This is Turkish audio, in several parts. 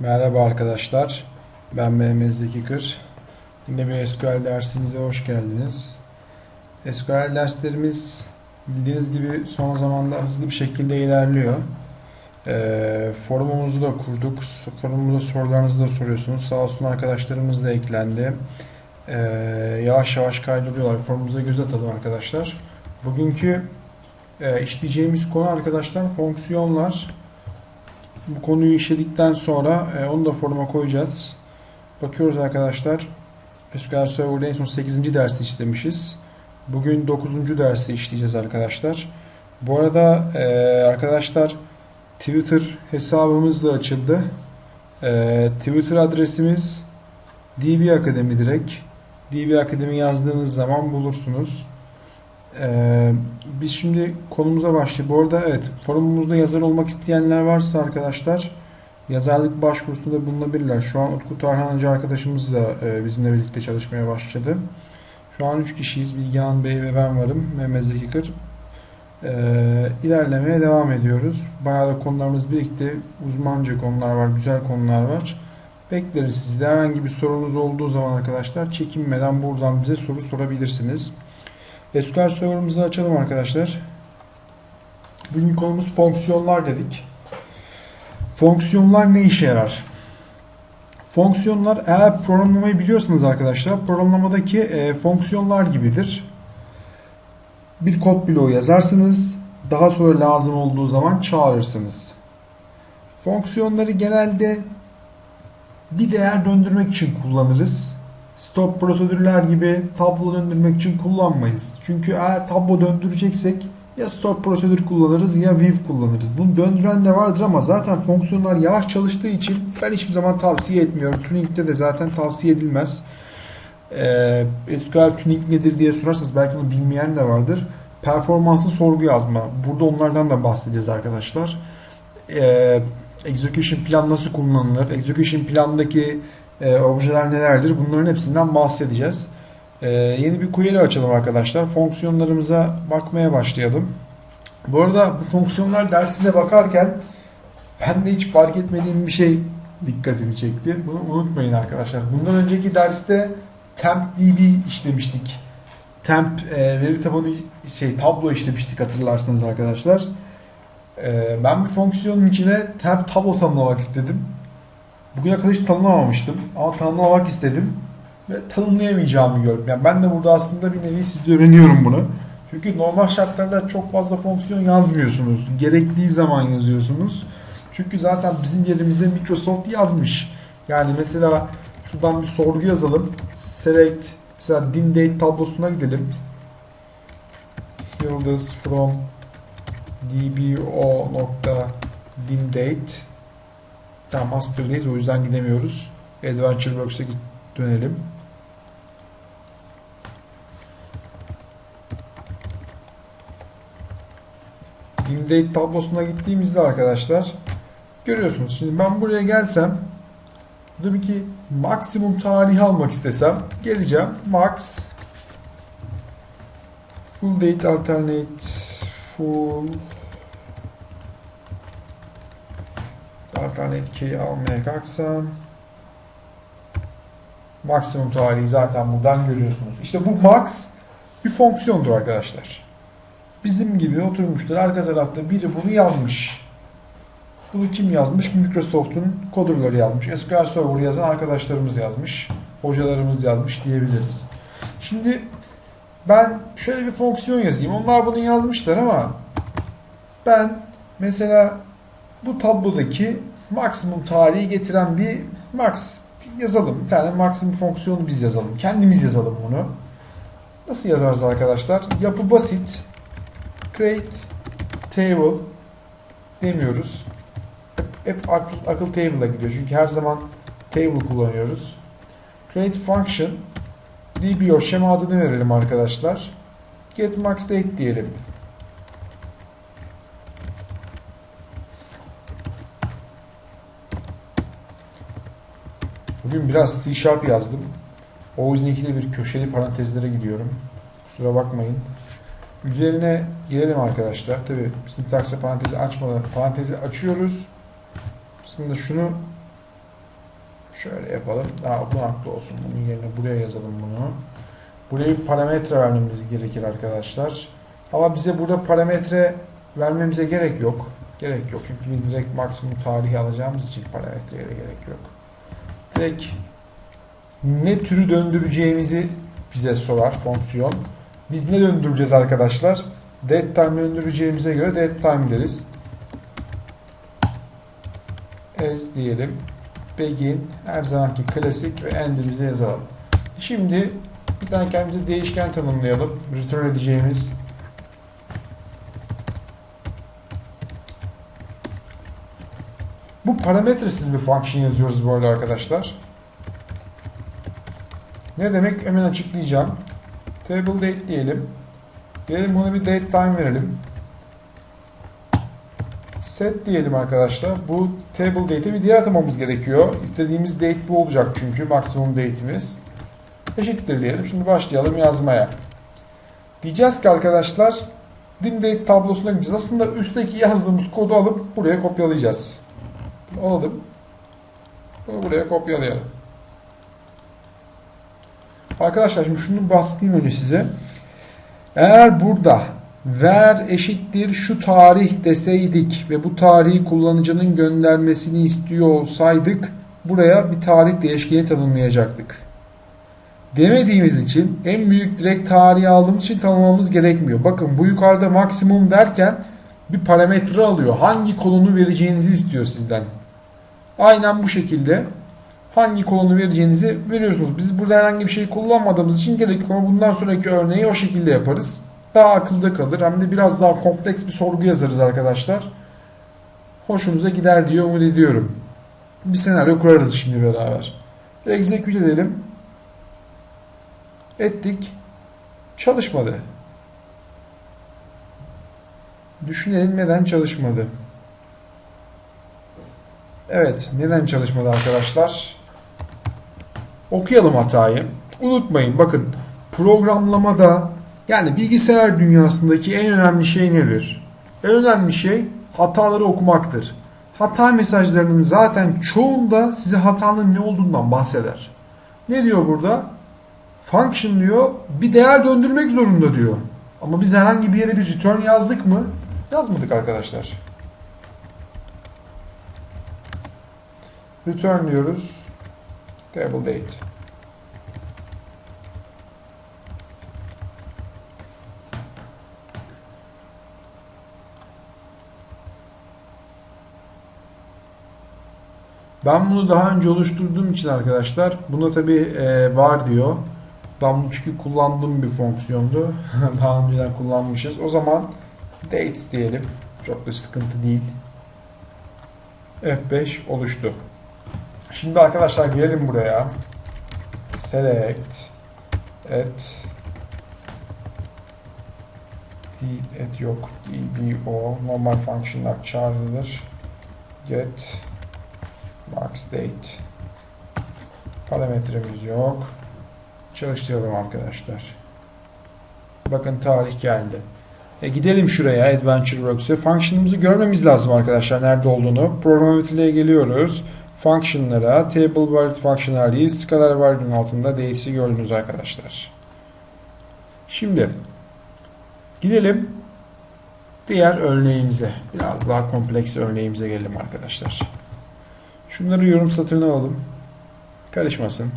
Merhaba arkadaşlar. Ben Mehmet Zeki Kır. Yine bir SQL dersimize hoş geldiniz. SQL derslerimiz bildiğiniz gibi son zamanda hızlı bir şekilde ilerliyor. Ee, forumumuzu da kurduk. Forumumuza sorularınızı da soruyorsunuz. Sağ olsun arkadaşlarımız da eklendi. Ee, yavaş yavaş kaydoluyorlar. Forumumuza göz atalım arkadaşlar. Bugünkü e, işleyeceğimiz konu arkadaşlar fonksiyonlar. Bu konuyu işledikten sonra e, onu da foruma koyacağız. Bakıyoruz arkadaşlar. SQL Server'da en son 8. dersi işlemişiz. Bugün 9. dersi işleyeceğiz arkadaşlar. Bu arada e, arkadaşlar Twitter hesabımız da açıldı. E, Twitter adresimiz DB Akademi direkt. DB Akademi yazdığınız zaman bulursunuz. Ee, biz şimdi konumuza başlayalım. Bu arada evet forumumuzda yazar olmak isteyenler varsa arkadaşlar yazarlık başvurusunda bulunabilirler. Şu an Utku Tarhancı arkadaşımız da e, bizimle birlikte çalışmaya başladı. Şu an 3 kişiyiz. Bilgehan Bey ve ben varım. Mehmet Zeki Kır. Ee, ilerlemeye devam ediyoruz. Bayağı da konularımız birlikte. Uzmanca konular var, güzel konular var. Bekleriz sizde. Herhangi bir sorunuz olduğu zaman arkadaşlar çekinmeden buradan bize soru sorabilirsiniz. SQL Server'ımızı açalım arkadaşlar. Bugün konumuz fonksiyonlar dedik. Fonksiyonlar ne işe yarar? Fonksiyonlar eğer programlamayı biliyorsanız arkadaşlar programlamadaki e, fonksiyonlar gibidir. Bir kod bloğu yazarsınız. Daha sonra lazım olduğu zaman çağırırsınız. Fonksiyonları genelde bir değer döndürmek için kullanırız stop prosedürler gibi tablo döndürmek için kullanmayız. Çünkü eğer tablo döndüreceksek ya stop prosedür kullanırız ya viv kullanırız. Bunu döndüren de vardır ama zaten fonksiyonlar yavaş çalıştığı için ben hiçbir zaman tavsiye etmiyorum. Tuning'de de zaten tavsiye edilmez. Ee, SQL tuning nedir diye sorarsanız belki onu bilmeyen de vardır. Performansı sorgu yazma. Burada onlardan da bahsedeceğiz arkadaşlar. Ee, execution plan nasıl kullanılır? Execution plandaki e, objeler nelerdir? Bunların hepsinden bahsedeceğiz. E, yeni bir query açalım arkadaşlar. Fonksiyonlarımıza bakmaya başlayalım. Bu arada bu fonksiyonlar dersine bakarken ben de hiç fark etmediğim bir şey dikkatimi çekti. Bunu unutmayın arkadaşlar. Bundan önceki derste TempDB işlemiştik. Temp e, veri tabanı şey tablo işlemiştik hatırlarsınız arkadaşlar. E, ben bir fonksiyonun içine temp tablo tanımlamak istedim. Bugüne kadar hiç tanımlamamıştım ama tanımlamak istedim ve tanımlayamayacağımı gördüm. Yani ben de burada aslında bir nevi sizde öğreniyorum bunu. Çünkü normal şartlarda çok fazla fonksiyon yazmıyorsunuz. Gerektiği zaman yazıyorsunuz. Çünkü zaten bizim yerimize Microsoft yazmış. Yani mesela şuradan bir sorgu yazalım. Select mesela dim date tablosuna gidelim. Yıldız from dbo dim date Tamam Master'dayız o yüzden gidemiyoruz. Adventure Works'e dönelim. Date tablosuna gittiğimizde arkadaşlar görüyorsunuz. Şimdi ben buraya gelsem tabii ki maksimum tarihi almak istesem geleceğim. Max full date alternate full Alternate key'i almaya kalksam maksimum tarihi zaten buradan görüyorsunuz. İşte bu max bir fonksiyondur arkadaşlar. Bizim gibi oturmuştur. Arka tarafta biri bunu yazmış. Bunu kim yazmış? Microsoft'un coderları yazmış. SQL Server yazan arkadaşlarımız yazmış. Hocalarımız yazmış diyebiliriz. Şimdi ben şöyle bir fonksiyon yazayım. Onlar bunu yazmışlar ama ben mesela bu tablodaki maksimum tarihi getiren bir max yazalım. Bir tane maksimum fonksiyonu biz yazalım. Kendimiz yazalım bunu. Nasıl yazarız arkadaşlar? Yapı basit. Create table demiyoruz. Hep, hep akıl, akıl table'a gidiyor. Çünkü her zaman table kullanıyoruz. Create function dbo şema adını verelim arkadaşlar. Get max date diyelim. Bugün biraz C Sharp yazdım. O yüzden ikide bir köşeli parantezlere gidiyorum. Kusura bakmayın. Üzerine gelelim arkadaşlar. Tabi sintakse parantezi açmadan parantezi açıyoruz. Aslında şunu Şöyle yapalım. Daha okunaklı olsun. Bunun yerine buraya yazalım bunu. Buraya bir parametre vermemiz gerekir arkadaşlar. Ama bize burada parametre vermemize gerek yok. Gerek yok. Çünkü biz direkt maksimum tarihi alacağımız için parametreye de gerek yok. Direkt ne türü döndüreceğimizi bize sorar fonksiyon. Biz ne döndüreceğiz arkadaşlar? Dead time döndüreceğimize göre dead time deriz. As diyelim. Begin her zamanki klasik ve end'imizi yazalım. Şimdi bir tane kendimize değişken tanımlayalım. Return edeceğimiz Bu parametresiz bir function yazıyoruz bu arada arkadaşlar. Ne demek hemen açıklayacağım. Table date diyelim. Diyelim buna bir date time verelim. Set diyelim arkadaşlar. Bu table date'e bir diğer atamamız gerekiyor. İstediğimiz date bu olacak çünkü maksimum date'imiz. Eşittir diyelim. Şimdi başlayalım yazmaya. Diyeceğiz ki arkadaşlar dim date tablosuna gideceğiz. Aslında üstteki yazdığımız kodu alıp buraya kopyalayacağız. Alalım. Bunu buraya kopyalayalım. Arkadaşlar şimdi şunu bahsedeyim önce size. Eğer burada ver eşittir şu tarih deseydik ve bu tarihi kullanıcının göndermesini istiyor olsaydık buraya bir tarih değişkeni tanımlayacaktık. Demediğimiz için en büyük direkt tarihi aldığımız için tanımlamamız gerekmiyor. Bakın bu yukarıda maksimum derken bir parametre alıyor. Hangi kolonu vereceğinizi istiyor sizden. Aynen bu şekilde hangi kolonu vereceğinizi veriyorsunuz. Biz burada herhangi bir şey kullanmadığımız için gerek yok ama bundan sonraki örneği o şekilde yaparız. Daha akılda kalır. Hem de biraz daha kompleks bir sorgu yazarız arkadaşlar. Hoşunuza gider diye umut ediyorum. Bir senaryo kurarız şimdi beraber. Execute edelim. Ettik. Çalışmadı. Düşünelim neden çalışmadı. Evet, neden çalışmadı arkadaşlar? Okuyalım hatayı. Unutmayın bakın programlamada yani bilgisayar dünyasındaki en önemli şey nedir? En önemli şey hataları okumaktır. Hata mesajlarının zaten çoğunda size hatanın ne olduğundan bahseder. Ne diyor burada? Function diyor bir değer döndürmek zorunda diyor. Ama biz herhangi bir yere bir return yazdık mı? Yazmadık arkadaşlar. Return diyoruz. Table date. Ben bunu daha önce oluşturduğum için arkadaşlar buna tabi e, var diyor. Ben bunu çünkü kullandığım bir fonksiyondu. daha önceden kullanmışız. O zaman dates diyelim. Çok da sıkıntı değil. F5 oluştu. Şimdi arkadaşlar gelelim buraya. Select et et yok dbo normal functionlar çağrılır. Get max date parametremiz yok. Çalıştıralım arkadaşlar. Bakın tarih geldi. E gidelim şuraya AdventureWorks'e. Function'ımızı görmemiz lazım arkadaşlar nerede olduğunu. Programatiğe geliyoruz. Function'lara table function'lar değil scalar valid'in altında değişi gördünüz arkadaşlar. Şimdi gidelim diğer örneğimize. Biraz daha kompleks örneğimize gelelim arkadaşlar. Şunları yorum satırına alalım. Karışmasın.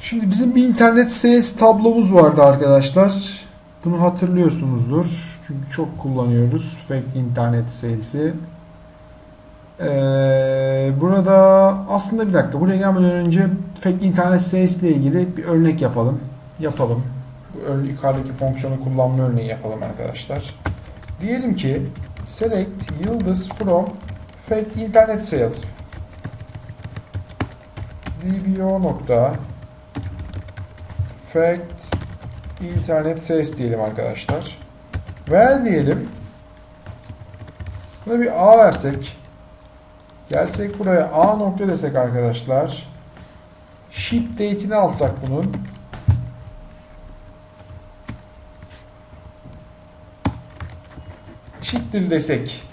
Şimdi bizim bir internet sales tablomuz vardı arkadaşlar. Bunu hatırlıyorsunuzdur. Çünkü çok kullanıyoruz. Fake internet sales'i. Ee, burada aslında bir dakika buraya gelmeden önce fake internet sales ile ilgili bir örnek yapalım. Yapalım. Bu yukarıdaki fonksiyonu kullanma örneği yapalım arkadaşlar. Diyelim ki select yıldız from fake internet sales dbo nokta fact internet sales diyelim arkadaşlar. Ver diyelim. Buna bir A versek. Gelsek buraya A nokta desek arkadaşlar. Ship date'ini alsak bunun. Eşittir desek.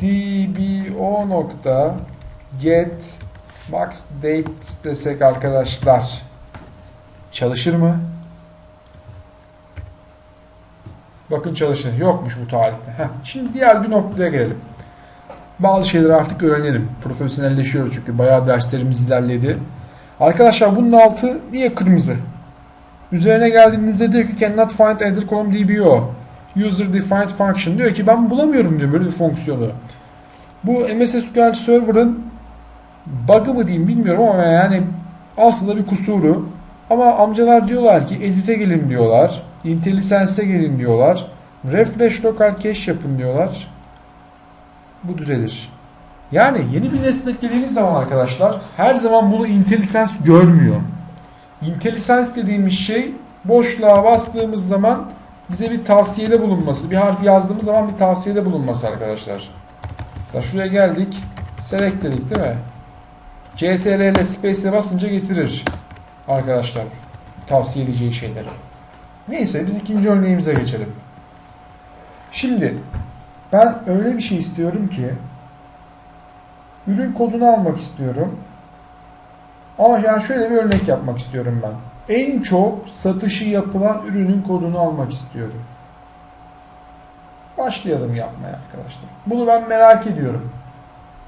dbo nokta get max date desek arkadaşlar çalışır mı? Bakın çalışır. Yokmuş bu tarihte. Heh. Şimdi diğer bir noktaya gelelim. Bazı şeyleri artık öğrenelim. Profesyonelleşiyoruz çünkü bayağı derslerimiz ilerledi. Arkadaşlar bunun altı niye kırmızı? Üzerine geldiğinizde diyor ki cannot find enter column DBO. User defined function diyor ki ben bulamıyorum diyor böyle bir fonksiyonu. Bu MS SQL Server'ın bug'ı mı diyeyim bilmiyorum ama yani aslında bir kusuru. Ama amcalar diyorlar ki edit'e gelin diyorlar. IntelliSense'e gelin diyorlar. Refresh local cache yapın diyorlar. Bu düzelir. Yani yeni bir nesne eklediğiniz zaman arkadaşlar her zaman bunu IntelliSense görmüyor. IntelliSense dediğimiz şey boşluğa bastığımız zaman bize bir tavsiyede bulunması, bir harf yazdığımız zaman bir tavsiyede bulunması arkadaşlar. Ya şuraya geldik. Select dedik değil mi? CTRL ile Space'e basınca getirir arkadaşlar tavsiye edeceği şeyleri. Neyse biz ikinci örneğimize geçelim. Şimdi ben öyle bir şey istiyorum ki ürün kodunu almak istiyorum. Ama yani şöyle bir örnek yapmak istiyorum ben. En çok satışı yapılan ürünün kodunu almak istiyorum. Başlayalım yapmaya arkadaşlar. Bunu ben merak ediyorum.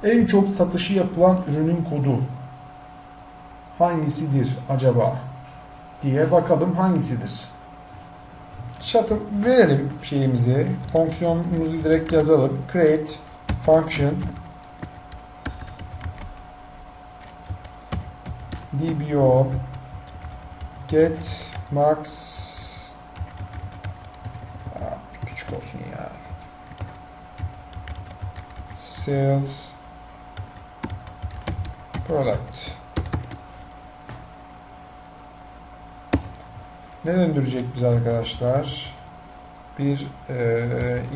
En çok satışı yapılan ürünün kodu hangisidir acaba diye bakalım hangisidir. Şatı verelim şeyimizi. Fonksiyonumuzu direkt yazalım. Create function. Dbo get max. Aa, küçük olsun ya. Sales. Product ne döndürecek biz arkadaşlar bir e,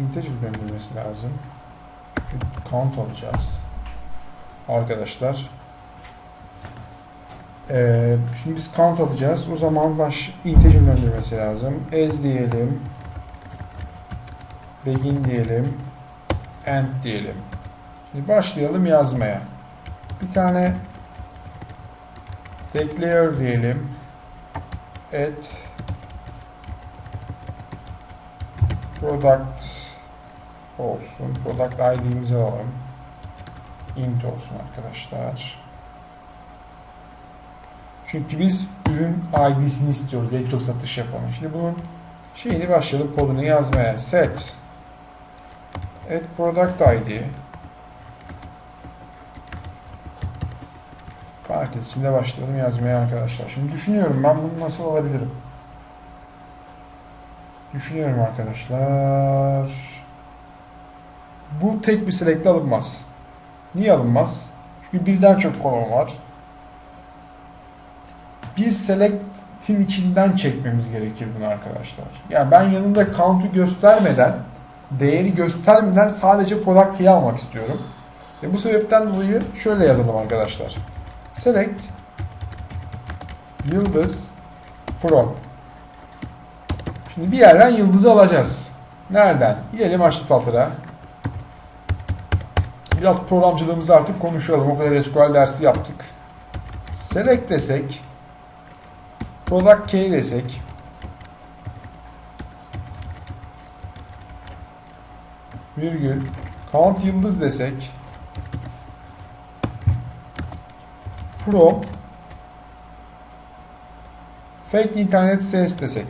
integer döndürmesi lazım count alacağız arkadaşlar ee, şimdi biz count alacağız. O zaman baş integer döndürmesi lazım. As diyelim. Begin diyelim. End diyelim. Şimdi başlayalım yazmaya. Bir tane declare diyelim. Add product olsun. Product ID'mizi alalım. int olsun arkadaşlar. Çünkü biz ürün ID'sini istiyoruz. En çok satış yapanı. Şimdi bunun şeyini başlayalım kodunu yazmaya. Set add product ID parantez içinde başlayalım yazmaya arkadaşlar. Şimdi düşünüyorum ben bunu nasıl alabilirim? Düşünüyorum arkadaşlar. Bu tek bir select'le alınmaz. Niye alınmaz? Çünkü birden çok kolon var bir select'in içinden çekmemiz gerekir bunu arkadaşlar. Yani ben yanında count'u göstermeden, değeri göstermeden sadece product key'i almak istiyorum. Ve bu sebepten dolayı şöyle yazalım arkadaşlar. Select yıldız from Şimdi bir yerden yıldızı alacağız. Nereden? Gidelim H Biraz programcılığımızı artık konuşalım. O kadar SQL dersi yaptık. Select desek Product key desek virgül count yıldız desek from fake internet ses desek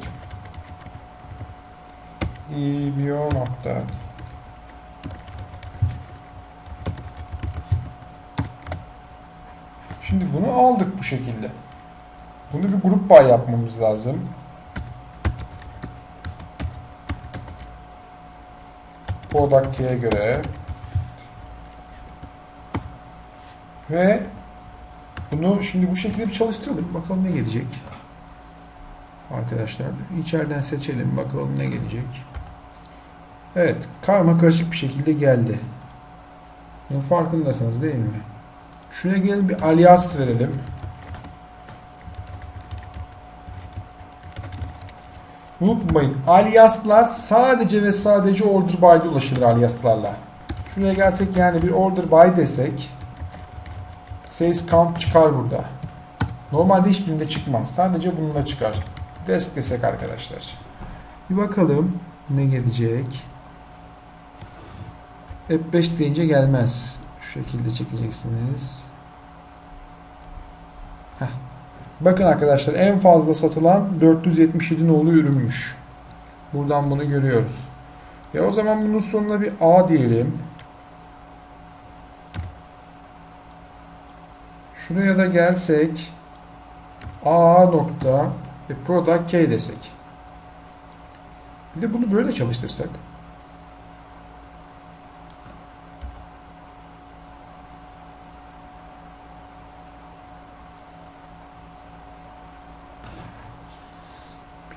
dbo nokta Şimdi bunu aldık bu şekilde. Bunu bir grup by yapmamız lazım. Product göre ve bunu şimdi bu şekilde bir çalıştıralım. Bakalım ne gelecek. Arkadaşlar içeriden seçelim. Bakalım ne gelecek. Evet. Karma karışık bir şekilde geldi. Bunun farkındasınız değil mi? Şuna gelin bir alias verelim. Unutmayın aliaslar sadece ve sadece order by'de ulaşılır aliaslarla. Şuraya gelsek yani bir order by desek Sales count çıkar burada. Normalde hiçbirinde çıkmaz. Sadece bununla çıkar. Desk desek arkadaşlar. Bir bakalım ne gelecek. F5 deyince gelmez. Şu şekilde çekeceksiniz. Heh. Bakın arkadaşlar en fazla satılan 477 nolu ürünmüş. Buradan bunu görüyoruz. E o zaman bunun sonuna bir A diyelim. Şuraya da gelsek A nokta e, product K desek. Bir de bunu böyle çalıştırsak.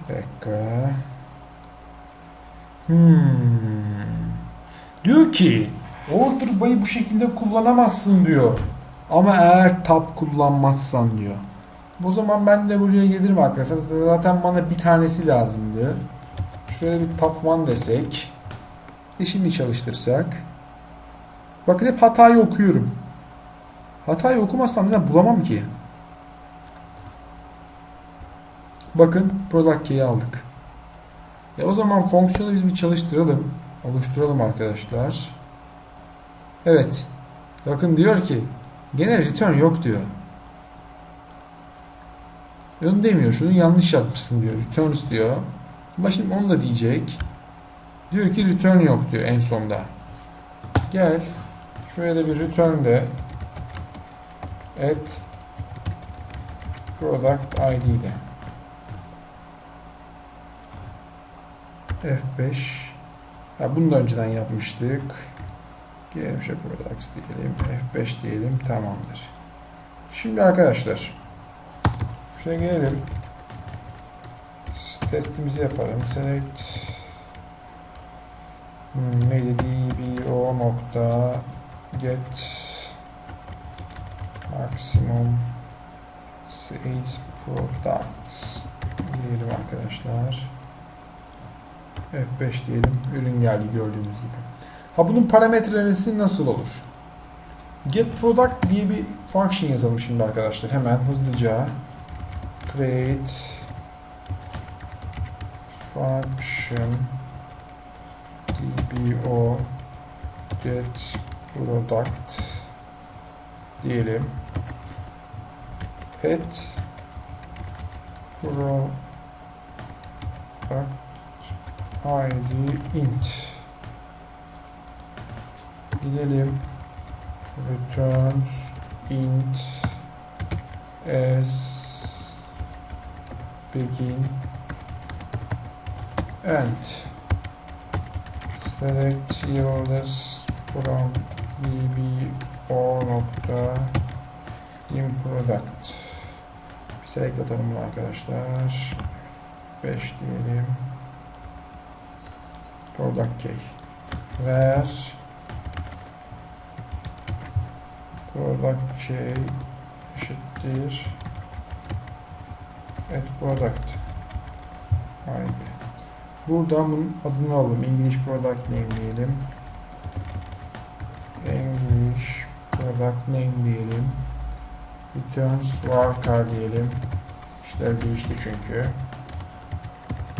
Bir dakika. Hmm. Diyor ki order by'ı bu şekilde kullanamazsın diyor. Ama eğer tab kullanmazsan diyor. O zaman ben de buraya gelirim arkadaşlar. Zaten bana bir tanesi lazımdı. Şöyle bir tab 1 desek. Şimdi çalıştırsak. Bakın hep hatayı okuyorum. Hatayı okumazsam zaten bulamam ki. Bakın product key'i aldık. E o zaman fonksiyonu biz bir çalıştıralım. Oluşturalım arkadaşlar. Evet. Bakın diyor ki gene return yok diyor. Onu demiyor. Şunu yanlış yapmışsın diyor. Returns diyor. Ama şimdi onu da diyecek. Diyor ki return yok diyor en sonda. Gel. Şuraya da bir return de et product id de. F5 ha, bunu da önceden yapmıştık. Gelelim şu products diyelim. F5 diyelim. Tamamdır. Şimdi arkadaşlar şuraya gelelim. Testimizi yapalım. Select hmm, neydi? dbo nokta get maximum sales products diyelim arkadaşlar. F5 diyelim. Ürün geldi gördüğünüz gibi. Ha bunun parametresi nasıl olur? Get product diye bir function yazalım şimdi arkadaşlar. Hemen hızlıca create function dbo get product diyelim. Et product id int. Gidelim. Returns int as begin and select yıldız from dbo nokta in product bir select atalım arkadaşlar. 5 diyelim product key ver product key eşittir et product? Haydi. Buradan bunun adını alalım. English product name diyelim. English product name diyelim. Returns varchar diyelim. İşler değişti çünkü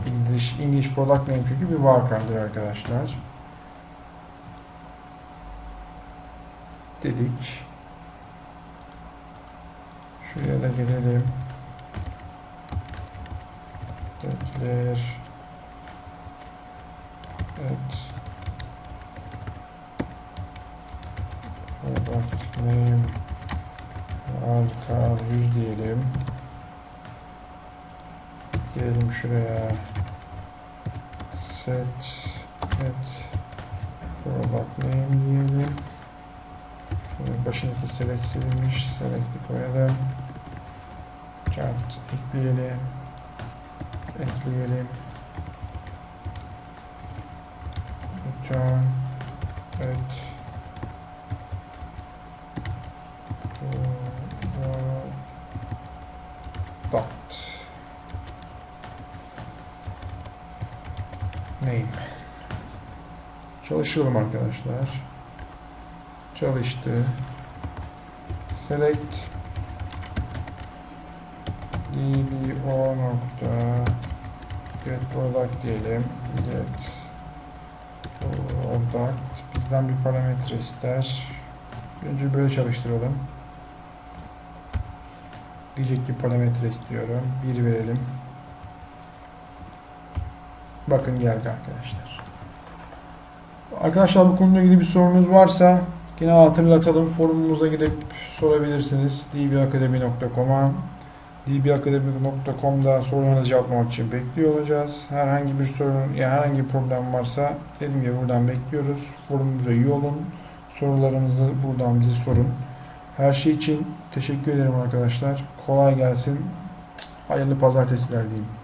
English, English product name çünkü bir varchar'dır arkadaşlar. Dedik. Şuraya da gelelim. Declare et product name. Varchar 100 diyelim. Gelelim şuraya set et product name diyelim. Şöyle başındaki select silinmiş select'i koyalım. Chart ekleyelim. Ekleyelim. Return et çalışalım arkadaşlar. Çalıştı. Select dbo nokta diyelim. Get product. Bizden bir parametre ister. Önce böyle çalıştıralım. Diyecek ki parametre istiyorum. 1 verelim. Bakın geldi arkadaşlar arkadaşlar bu konuyla ilgili bir sorunuz varsa yine hatırlatalım forumumuza girip sorabilirsiniz dbakademi.com'a dbakademi.com'da sorularınızı cevaplamak için bekliyor olacağız. Herhangi bir sorun ya herhangi bir problem varsa dediğim gibi buradan bekliyoruz. Forumumuza üye olun. Sorularınızı buradan bize sorun. Her şey için teşekkür ederim arkadaşlar. Kolay gelsin. Hayırlı pazartesiler diyeyim.